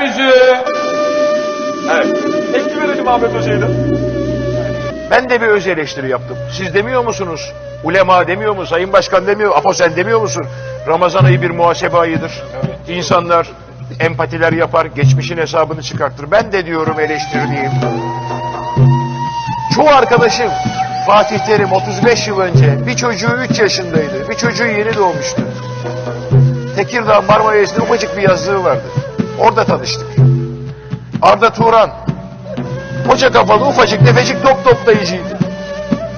Yeryüzü. Evet. Tepki verelim Ahmet Hoca'ya da. Ben de bir öz eleştiri yaptım. Siz demiyor musunuz? Ulema demiyor mu? Sayın Başkan demiyor. Apo sen demiyor musun? Ramazan ayı bir muhasebe ayıdır. İnsanlar empatiler yapar, geçmişin hesabını çıkartır. Ben de diyorum eleştirdiğim. Çoğu arkadaşım Fatih Terim 35 yıl önce bir çocuğu 3 yaşındaydı. Bir çocuğu yeni doğmuştu. Tekirdağ Marmaris'te ufacık bir yazlığı vardı. Orada tanıştık. Arda Turan Koca kafalı ufacık tefecik top toplayıcıydı.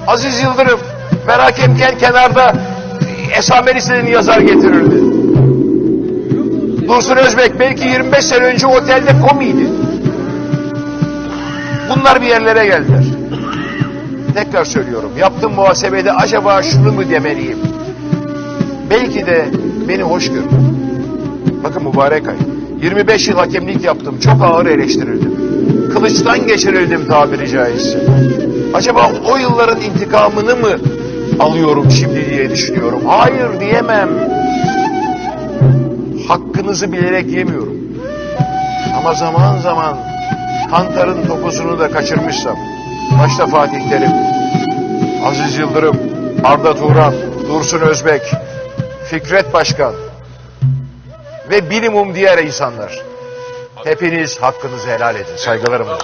Aziz Yıldırım merak etken kenarda esamer istediğini yazar getirirdi. Dursun Özbek belki 25 sene önce otelde komiydi. Bunlar bir yerlere geldiler. Tekrar söylüyorum. Yaptığım muhasebede acaba şunu mu demeliyim? Belki de beni hoş görün. Bakın mübarek ay. 25 yıl hakemlik yaptım. Çok ağır eleştirildim. Kılıçtan geçirildim tabiri caizse. Acaba o yılların intikamını mı alıyorum şimdi diye düşünüyorum. Hayır diyemem. Hakkınızı bilerek yemiyorum. Ama zaman zaman kantarın topuzunu da kaçırmışsam. Başta Fatih Terim, Aziz Yıldırım, Arda Turan, Dursun Özbek, Fikret Başkan ve minimum diğer insanlar. Hepiniz hakkınızı helal edin. Saygılarımla.